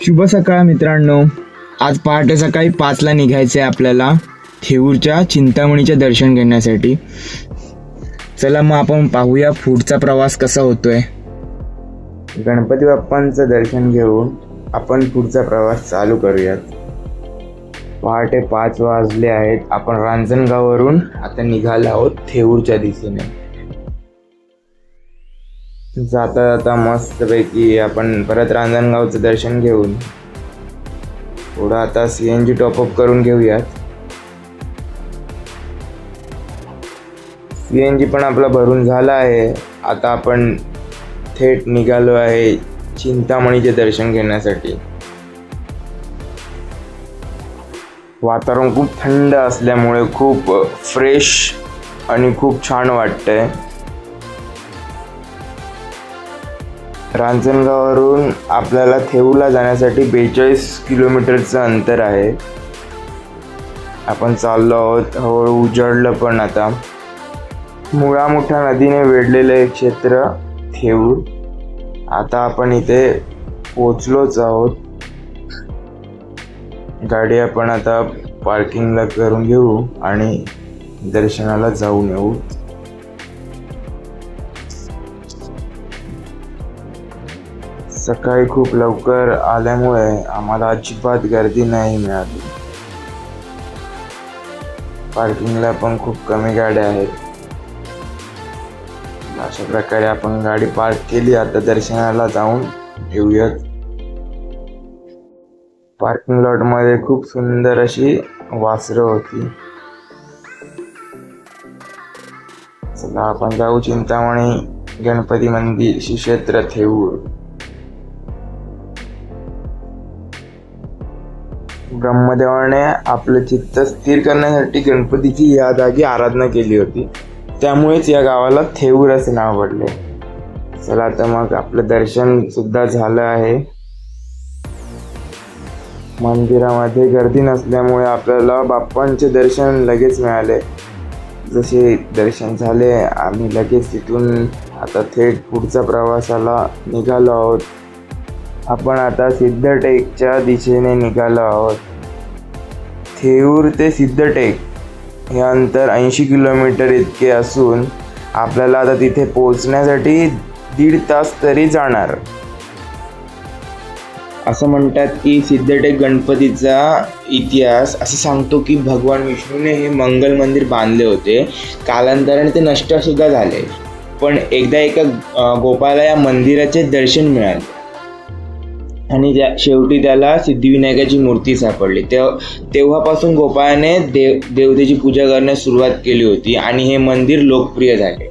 शुभ सकाळ मित्रांनो. आज पहाटे सकाळी पाचला निघायचं आहे आपल्याला थेऊरच्या चिंतामणीचे दर्शन घेण्यासाठी. चला मग आपण पाहूया पुढचा प्रवास कसा होतोय. गणपती बाप्पांचं दर्शन घेऊन आपण पुढचा प्रवास चालू करूयात. पहाटे पाच वाजले आहेत. आपण रांजणगाववरून आता निघालो आहोत थेऊरच्या दिशेने. जाता जाता मस्तपैकी. आपण परत रांजणगावचं दर्शन घेऊन. थोडं आता सी एन जी टॉपअप करून घेऊयात. सी एन जी पण आपला भरून झाला आहे. आता आपण थेट निघालो आहे चिंतामणीचे दर्शन घेण्यासाठी. वातावरण खूप थंड असल्यामुळे खूप फ्रेश आणि खूप छान वाटतंय. रांजणगाववरून आपल्याला थेऊला जाण्यासाठी बेचाळीस किलोमीटरचं अंतर आहे. आपण चाललो आहोत हळूहळू उजळलं पण आता. मुळा मोठ्या नदीने वेढलेलं एक क्षेत्र थेऊर. आता आपण इथे पोचलोच आहोत. गाडी आपण आता पार्किंगला करून घेऊ आणि दर्शनाला जाऊन येऊ. सकाळी खूप लवकर आल्यामुळे आम्हाला अजिबात गर्दी नाही मिळाली. पार्किंगला पण खूप कमी गाड्या आहेत. अशा प्रकारे आपण गाडी पार्क केली. आता दर्शनाला जाऊन येऊयात. पार्किंग लॉटमध्ये खूप सुंदर अशी वासरं होती. चला आपण जाऊ चिंतामणी गणपती मंदिर श्री क्षेत्र थेऊर ब्रह्मदेवाने आपलं चित्त स्थिर करण्यासाठी गणपतीची या जागी आराधना केली होती. त्यामुळेच या गावाला थेऊर असे नाव पडले. चला तर मग आपलं दर्शन सुद्धा झालं आहे. मंदिरामध्ये गर्दी नसल्यामुळे आपल्याला बाप्पांचे दर्शन लगेच मिळाले. जसे दर्शन झाले आम्ही लगेच तिथून आता थेट पुढच्या प्रवासाला निघालो आहोत. आपण आता सिद्धटेकच्या दिशेने निघालो आहोत. थेऊर ते सिद्धटेक हे अंतर ऐंशी किलोमीटर इतके असून आपल्याला आता तिथे पोहोचण्यासाठी दीड तास तरी जाणार. असं म्हणतात की सिद्धटेक गणपतीचा इतिहास असं सांगतो की भगवान विष्णूने हे मंगल मंदिर बांधले होते. कालांतराने ते नष्ट सुद्धा झाले. पण एकदा एका गोपाला या मंदिराचे दर्शन मिळाले. आणि त्या शेवटी त्याला सिद्धिविनायकाची मूर्ती सापडली. तेव्हा तेव्हापासून गोपाळाने देव देवतेची पूजा करण्यास सुरुवात केली होती आणि हे मंदिर लोकप्रिय झाले.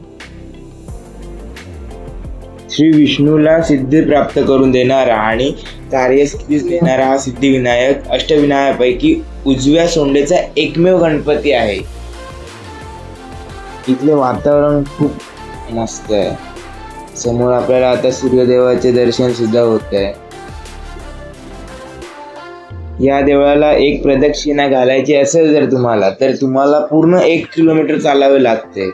श्री विष्णूला सिद्धी प्राप्त करून देणारा आणि कार्यस्थितीस देणारा हा सिद्धिविनायक अष्टविनायकापैकी उजव्या सोंडेचा एकमेव गणपती आहे. इथले वातावरण खूप मस्त आहे. समोर आपल्याला आता सूर्यदेवाचे दर्शन सुद्धा होत आहे या देवळाला एक प्रदक्षिणा घालायची असेल जर तुम्हाला तर तुम्हाला पूर्ण एक किलोमीटर चालावे लागते.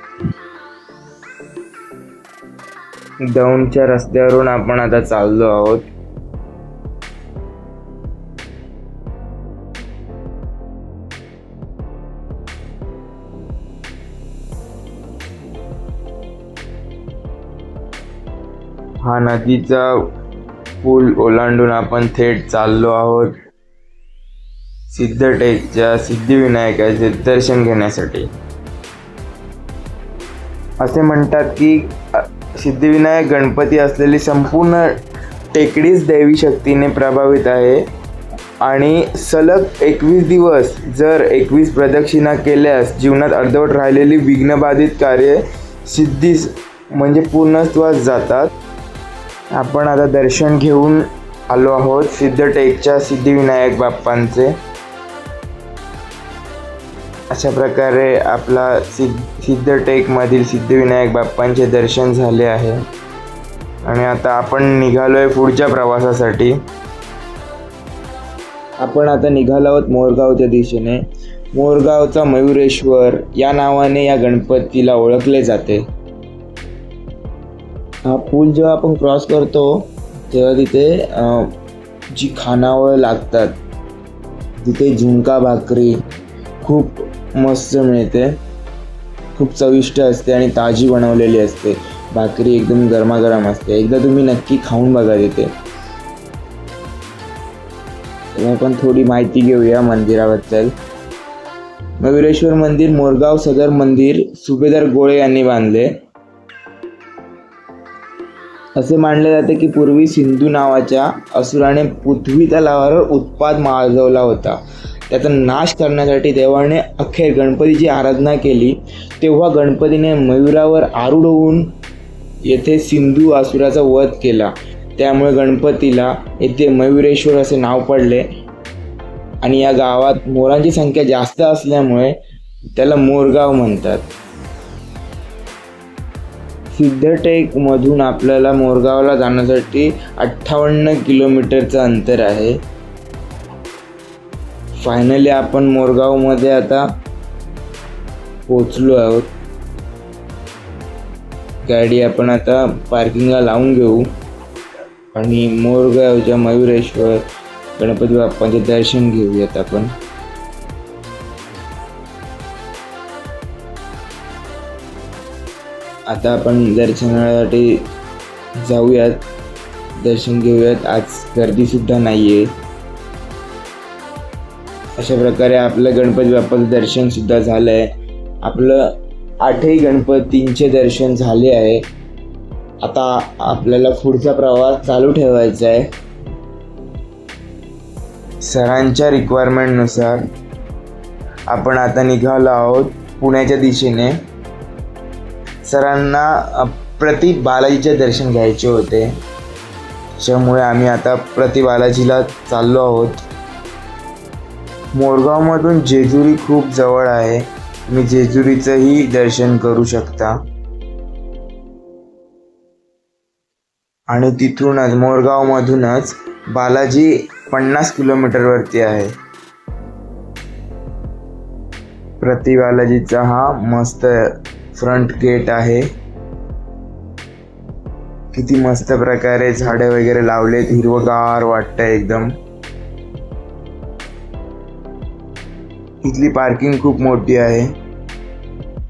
दौंडच्या रस्त्यावरून आपण आता चाललो आहोत. हा नदीचा पूल ओलांडून आपण थेट चाललो आहोत. सिद्धटेकच्या सिद्धिविनायकाचे दर्शन घेण्यासाठी. असे म्हणतात की सिद्धिविनायक गणपती असलेली संपूर्ण टेकडीच दैवी शक्तीने प्रभावित आहे. आणि सलग एकवीस दिवस जर एकवीस प्रदक्षिणा केल्यास जीवनात अर्धवट राहिलेली विघ्नबाधित कार्य सिद्धीस म्हणजे पूर्णत्वास जातात. आपण आता दर्शन घेऊन आलो आहोत सिद्धटेकच्या सिद्धिविनायक बाप्पांचे. अशा प्रकारे आपला सिद्ध सिद्धटेकमधील सिद्धिविनायक बाप्पांचे दर्शन झाले आहे. आणि आता आपण निघालो आहे पुढच्या प्रवासासाठी. आपण आता निघालो आहोत मोरगावच्या दिशेने. मोरगावचा मयुरेश्वर या नावाने या गणपतीला ओळखले जाते. हा पूल जेव्हा आपण क्रॉस करतो तेव्हा तिथे जी खानावळ लागतात. तिथे झुणका भाकरी खूप मस्त मिळते. खूप चविष्ट असते आणि ताजी बनवलेली असते. भाकरी एकदम गरमागरम असते. एकदा तुम्ही नक्की खाऊन बघा तिथे. आपण थोडी माहिती घेऊया मंदिराबद्दल. मयुरेश्वर मंदिर मोरगाव सदर मंदिर सुभेदार गोळे यांनी बांधले. असे मानले जाते की पूर्वी सिंधू नावाच्या असुराने पृथ्वी तलावावर उत्पाद माजवला होता. त्याचा नाश करण्यासाठी देवाने अखेर गणपतीची आराधना केली. तेव्हा गणपतीने मयुरावर आरूढ होऊन येथे सिंधू आसुराचा वध केला. त्यामुळे गणपतीला येथे मयुरेश्वर असे नाव पडले. आणि या गावात मोरांची संख्या जास्त असल्यामुळे त्याला मोरगाव म्हणतात. सिद्धटेकमधून आपल्याला मोरगावला जाण्यासाठी अठ्ठावन्न किलोमीटरचं अंतर आहे. फायनली आपण मोरगावमध्ये आता पोचलो आहोत. गाडी आपण आता पार्किंगला लावून घेऊ. आणि मोरगावच्या मयुरेश्वर गणपती बाप्पांचे दर्शन घेऊयात आपण. आता आपण दर्शनासाठी जाऊयात. दर्शन घेऊयात. आज गर्दीसुद्धा नाही आहे अशा प्रकारे आपलं गणपती बाप्पाचं दर्शनसुद्धा झालं आहे आपलं आठही गणपतींचे दर्शन झाले आहे. आता आपल्याला पुढचा प्रवास चालू ठेवायचा आहे. सरांच्या रिक्वायरमेंटनुसार आपण आता निघालो आहोत पुण्याच्या दिशेने. सरांना प्रति बालाजीचे दर्शन घ्यायचे होते. त्यामुळे आम्ही आता प्रति बालाजीला चाललो आहोत. मोरगावमधून जेजुरी खूप जवळ आहे. तुम्ही जेजुरीचंही दर्शन करू शकता. आणि तिथूनच मोरगावमधूनच बालाजी पन्नास किलोमीटरवरती आहे. प्रति बालाजीचा हा मस्त फ्रंट गेट आहे. किती मस्त प्रकारे झाडे वगैरे लावलेत हिरवगार वाटतंय एकदम. इथली पार्किंग खूप मोठी आहे.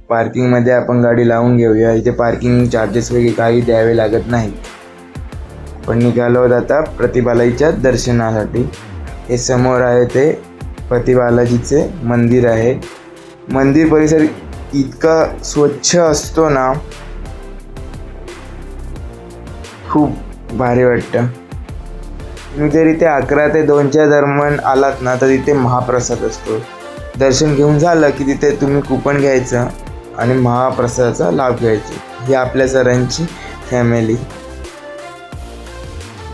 पार्किंगमध्ये आपण गाडी लावून घेऊया. इथे पार्किंग चार्जेस वगैरे काही द्यावे लागत नाही पण निघालो आहोत आता प्रतिबालाजीच्या दर्शनासाठी. हे समोर आहे ते प्रतिबालाजीचे मंदिर आहे. मंदिर परिसर इतका स्वच्छ असतो ना खूप भारी वाटतं. तुम्ही जर इथे अकरा ते दोनच्या दरम्यान आलात ना तर तिथे महाप्रसाद असतो. दर्शन घेऊन झालं की तिथे तुम्ही कुपन घ्यायचं आणि महाप्रसादाचा लाभ घ्यायचा. ही आपल्या सरांची फॅमिली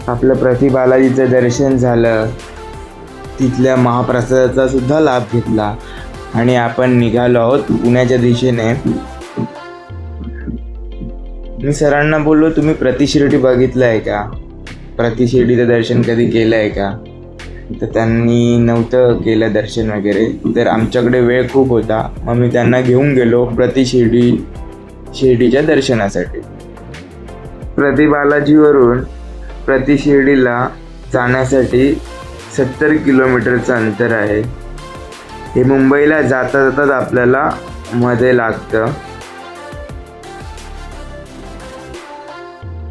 आपलं प्रति बालाजीचं दर्शन झालं. तिथल्या महाप्रसादाचा सुद्धा लाभ घेतला. आणि आपण निघालो आहोत पुण्याच्या दिशेने. मी सरांना बोललो तुम्ही प्रतिशिर्डी बघितलं आहे का? प्रतिशिर्डीचं दर्शन कधी केलं आहे का? तर त्यांनी नव्हतं केलं दर्शन वगैरे. तर आमच्याकडे वेळ खूप होता. मग मी त्यांना घेऊन गेलो प्रति शिर्डी शिर्डीच्या दर्शनासाठी. प्रति बालाजीवरून प्रति शिर्डीला जाण्यासाठी सत्तर किलोमीटरचं अंतर आहे. हे मुंबईला जाता जाताच आपल्याला मध्ये लागतं.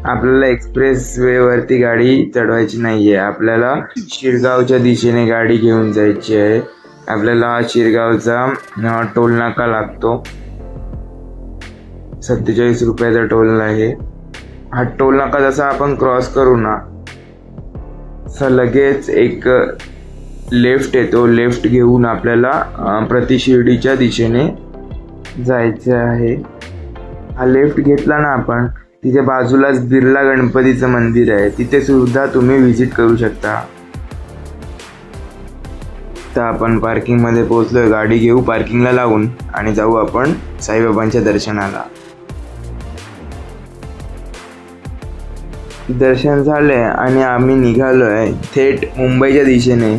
आपल्याला एक्सप्रेस वेवरती गाडी चढवायची नाही आहे आपल्याला शिरगावच्या दिशेने गाडी घेऊन जायची आहे. आपल्याला शिरगावचा टोल नाका लागतो. सत्तेचाळीस रुपयाचा टोल आहे. हा टोल नाका जसा आपण क्रॉस करू ना लगेच एक लेफ्ट येतो. लेफ्ट घेऊन आपल्याला प्रतिशिर्डीच्या दिशेने जायचे आहे. हा लेफ्ट घेतला ना आपण तिथे बाजूलाच बिर्ला गणपतीचं मंदिर आहे. तिथे सुद्धा तुम्ही व्हिजिट करू शकता. तर आपण पार्किंगमध्ये पोहोचलोय. गाडी घेऊ पार्किंगला लावून आणि जाऊ आपण साईबाबांच्या दर्शनाला. दर्शन झालंय आणि आम्ही निघालोय थेट मुंबईच्या दिशेने.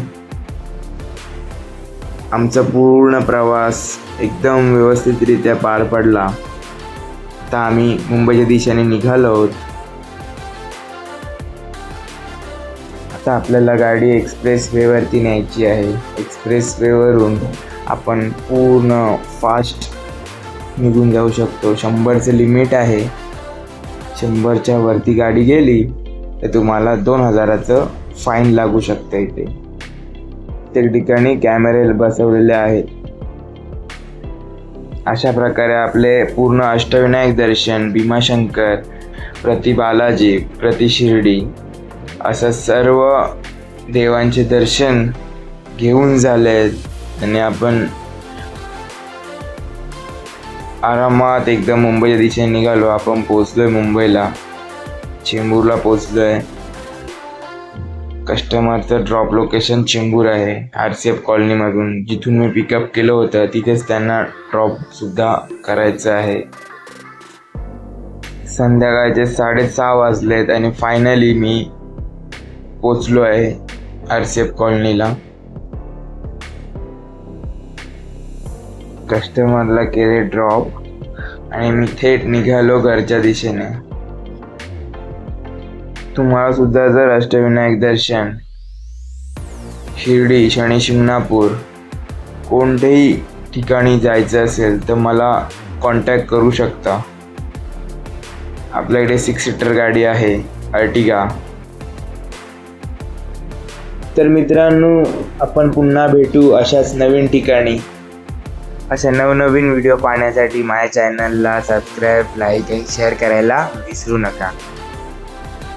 आमचा पूर्ण प्रवास एकदम व्यवस्थितरित्या पार पडला. आता आम्ही मुंबईच्या दिशेने निघालो आहोत. आता आपल्याला गाडी एक्सप्रेस वेवरती न्यायची आहे. एक्सप्रेस वेवरून आपण पूर्ण फास्ट निघून जाऊ शकतो. शंभरचं लिमिट आहे. शंभरच्या वरती गाडी गेली तर तुम्हाला दोन हजाराचं फाईन लागू शकतं इथे. त्या ठिकाणी कॅमेरे बसवलेले आहेत. अशा प्रकारे आपले पूर्ण अष्टविनायक दर्शन भीमाशंकर प्रति बालाजी प्रति शिर्डी असं सर्व देवांचे दर्शन घेऊन झाले आणि आपण आरामात एकदम मुंबईच्या दिशेने निघालो. आपण पोचलोय मुंबईला. चेंबूरला पोचलोय कस्टमरचं ड्रॉप लोकेशन चेंबूर आहे. आर सी एफ कॉलनीमधून जिथून मी पिकअप केलं होतं तिथेच त्यांना ड्रॉपसुद्धा करायचं आहे. संध्याकाळचे साडेसहा वाजलेत आणि फायनली मी पोचलो आहे आर सी एफ कॉलनीला कस्टमरला केले ड्रॉप आणि मी थेट निघालो घरच्या दिशेने. तुम्हाला सुद्धा जर अष्टविनायक दर्शन शिर्डी शनी शिंगणापूर कोणतेही ठिकाणी जायचं असेल तर मला कॉन्टॅक्ट करू शकता. आपल्याकडे सिक्स सीटर गाडी आहे अर्टिगा. तर मित्रांनो आपण पुन्हा भेटू अशाच नवीन ठिकाणी. अशा नवनवीन व्हिडिओ पाहण्यासाठी माझ्या चॅनलला सबस्क्राईब लाईक आणि शेअर करायला विसरू नका.